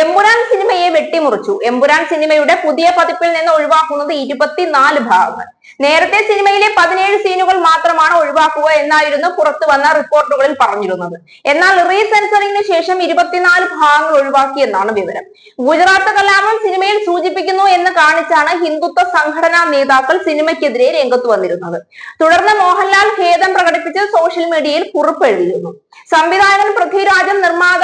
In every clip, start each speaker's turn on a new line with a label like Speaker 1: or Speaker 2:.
Speaker 1: എമ്പുരാൻ സിനിമയെ വെട്ടിമുറിച്ചു. എമ്പുരാൻ സിനിമയുടെ പുതിയ പതിപ്പിൽ നിന്ന് ഒഴിവാക്കുന്നത് ഇരുപത്തിനാല് ഭാഗങ്ങൾ. നേരത്തെ സിനിമയിലെ പതിനേഴ് സീനുകൾ മാത്രമാണ് ഒഴിവാക്കുക എന്നായിരുന്നു പുറത്തു വന്ന റിപ്പോർട്ടുകളിൽ പറഞ്ഞിരുന്നത്. എന്നാൽ റീസെൻസറിംഗിന് ശേഷം ഇരുപത്തിനാല് ഭാഗങ്ങൾ ഒഴിവാക്കിയെന്നാണ് വിവരം. ഗുജറാത്ത് കലാപം സിനിമയിൽ സൂചിപ്പിക്കുന്നു എന്ന് കാണിച്ചാണ് ഹിന്ദുത്വ സംഘടനാ നേതാക്കൾ സിനിമയ്ക്കെതിരെ രംഗത്ത് വന്നിരുന്നത്. തുടർന്ന് മോഹൻലാൽ ഖേദം പ്രകടിപ്പിച്ച് സോഷ്യൽ മീഡിയയിൽ കുറിപ്പ് എഴുതിയിരുന്നു. സംവിധായകൻ പൃഥ്വിരാജും നിർമ്മാതാവ്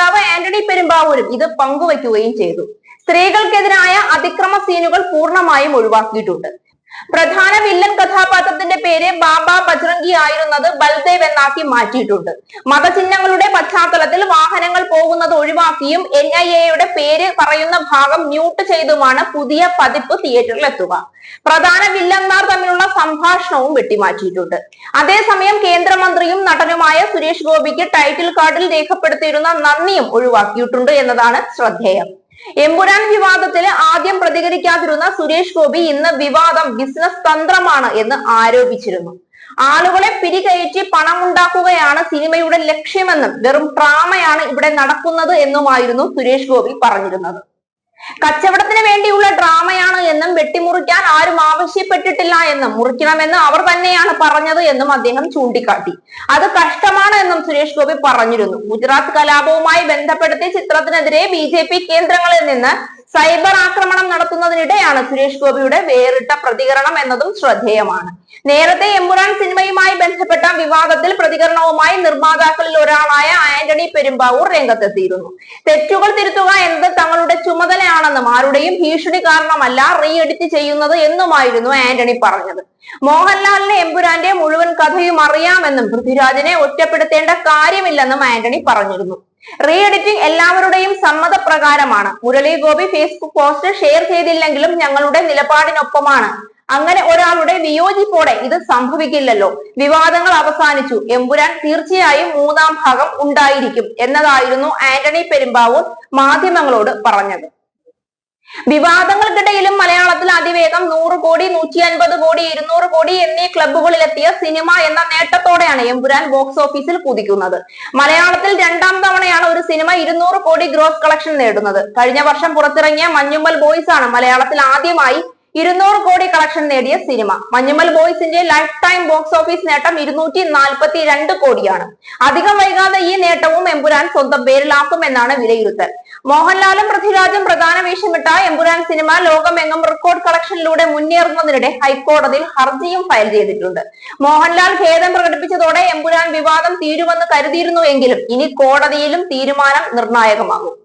Speaker 1: പെരുമ്പാവൂരും ഇത് പങ്കുവയ്ക്കുകയും ചെയ്തു. സ്ത്രീകൾക്കെതിരായ അതിക്രമ സീനുകൾ പൂർണമായും ഒഴിവാക്കിയിട്ടുണ്ട്. പ്രധാന വില്ലൻ കഥാപാത്രത്തിന്റെ പേര് ബാബ ബജ്രംഗി ആയിരുന്നത് ബൽദേവ് എന്നാക്കി മാറ്റിയിട്ടുണ്ട്. മതചിഹ്നങ്ങളുടെ പശ്ചാത്തലത്തിൽ വാഹനങ്ങൾ പോകുന്നത് ഒഴിവാക്കിയും എൻ ഐ എയുടെ പേര് പറയുന്ന ഭാഗം മ്യൂട്ട് ചെയ്തുമാണ് പുതിയ പതിപ്പ് തിയേറ്ററിൽ എത്തുക പ്രധാന തമ്മിലുള്ള സംഭാഷണവും വെട്ടിമാറ്റിയിട്ടുണ്ട്. അതേസമയം കേന്ദ്രമന്ത്രിയും നടനുമായ സുരേഷ് ഗോപിക്ക് ടൈറ്റിൽ കാർഡിൽ രേഖപ്പെടുത്തിയിരുന്ന നന്ദിയും ഒഴിവാക്കിയിട്ടുണ്ട് എന്നതാണ് ശ്രദ്ധേയം. എമ്പുരാൻ വിവാദത്തിൽ ആദ്യം പ്രതികരിക്കാതിരുന്ന സുരേഷ് ഗോപി ഇന്ന് വിവാദം ബിസിനസ് തന്ത്രമാണ് എന്ന് ആരോപിച്ചിരുന്നു. ആളുകളെ പിരികയറ്റി പണമുണ്ടാക്കുകയാണ് സിനിമയുടെ ലക്ഷ്യമെന്നും വെറും ഡ്രാമയാണ് ഇവിടെ നടക്കുന്നത് എന്നുമായിരുന്നു സുരേഷ് ഗോപി പറഞ്ഞിരുന്നത്. കച്ചവടത്തിന് വേണ്ടിയുള്ള ഡ്രാമയാണ് എന്നും ആവശ്യപ്പെട്ടിട്ടില്ല എന്നും മുറിക്കണമെന്ന് അവർ തന്നെയാണ് പറഞ്ഞത് എന്നും അദ്ദേഹം ചൂണ്ടിക്കാട്ടി. അത് കഷ്ടമാണ് എന്നും സുരേഷ് ഗോപി പറഞ്ഞിരുന്നു. ഗുജറാത്ത് കലാപവുമായി ബന്ധപ്പെടുത്തി ചിത്രത്തിനെതിരെ ബി ജെ പി കേന്ദ്രങ്ങളിൽ നിന്ന് സൈബർ ആക്രമണം നടത്തുന്നതിനിടെയാണ് സുരേഷ് ഗോപിയുടെ വേറിട്ട പ്രതികരണം എന്നതും ശ്രദ്ധേയമാണ്. നേരത്തെ എമ്പുരാൻ സിനിമയുമായി ബന്ധപ്പെട്ട വിവാദത്തിൽ പ്രതികരണവുമായി നിർമ്മാതാക്കളിൽ ഒരാളായ ആന്റണി പെരുമ്പാവൂർ രംഗത്തെത്തിയിരുന്നു. തെറ്റുകൾ തിരുത്തുക എന്നത് തങ്ങളുടെ ചുമതലയാണെന്നും ആരുടെയും ഭീഷണി കാരണമല്ല റീ എഡിറ്റ് ചെയ്യുന്നത് എന്നുമായിരുന്നു ആന്റണി പറഞ്ഞത്. മോഹൻലാലിനെ എമ്പുരാന്റെ മുഴുവൻ കഥയും അറിയാമെന്നും പൃഥ്വിരാജിനെ ഒറ്റപ്പെടുത്തേണ്ട കാര്യമില്ലെന്നും ആന്റണി പറഞ്ഞിരുന്നു. റീ എഡിറ്റിംഗ് എല്ലാവരുടെയും സമ്മതപ്രകാരമാണ്. Murali Gopy Facebook post share ചെയ്തില്ലെങ്കിലും ഞങ്ങളുടെ നിലപാടിനൊപ്പമാണ്. അങ്ങനെ ഒരാളുടെ വിയോജിപ്പോടെ ഇത് സംഭവിക്കില്ലല്ലോ. വിവാദങ്ങൾ അവസാനിച്ചു. എമ്പുരാൻ തീർച്ചയായും മൂന്നാം ഭാഗം ഉണ്ടായിരിക്കും എന്നതായിരുന്നു ആന്റണി പെരുമ്പാവൂർ മാധ്യമങ്ങളോട് പറഞ്ഞത്. വിവാദങ്ങൾക്കിടയിലും മലയാളത്തിൽ അതിവേഗം നൂറ് കോടി നൂറ്റി അൻപത് കോടി ഇരുന്നൂറ് കോടി എന്നീ ക്ലബ്ബുകളിലെത്തിയ സിനിമ എന്ന നേട്ടത്തോടെയാണ് എമ്പുരാൻ ബോക്സ് ഓഫീസിൽ കുതിക്കുന്നത്. മലയാളത്തിൽ രണ്ടാം തവണയാണ് ഒരു സിനിമ ഇരുന്നൂറ് കോടി ഗ്രോസ് കളക്ഷൻ നേടുന്നത്. കഴിഞ്ഞ വർഷം പുറത്തിറങ്ങിയ മഞ്ഞുമ്മൽ ബോയ്സ് ആണ് മലയാളത്തിൽ ആദ്യമായി ഇരുന്നൂറ് കോടി കളക്ഷൻ നേടിയ സിനിമ മഞ്ഞുമൽ ബോയ്സിന്റെ ലൈഫ് ടൈം ബോക്സ് ഓഫീസ് നേട്ടം ഇരുന്നൂറ്റി നാൽപ്പത്തി രണ്ട് കോടിയാണ്. അധികം വൈകാതെ ഈ നേട്ടവും എമ്പുരാൻ സ്വന്തം പേരിലാക്കുമെന്നാണ് വിലയിരുത്തൽ. മോഹൻലാലും പൃഥ്വിരാജും പ്രധാന വേഷമിട്ട എമ്പുരാൻ സിനിമ ലോകമെങ്ങും റെക്കോർഡ് കളക്ഷനിലൂടെ മുന്നേറുന്നതിനിടെ ഹൈക്കോടതിയിൽ ഹർജിയും ഫയൽ ചെയ്തിട്ടുണ്ട്. മോഹൻലാൽ ഖേദം പ്രകടിപ്പിച്ചതോടെ എമ്പുരാൻ വിവാദം തീരുമെന്ന് കരുതിയിരുന്നുവെങ്കിലും ഇനി കോടതിയിലും തീരുമാനം നിർണായകമാകും.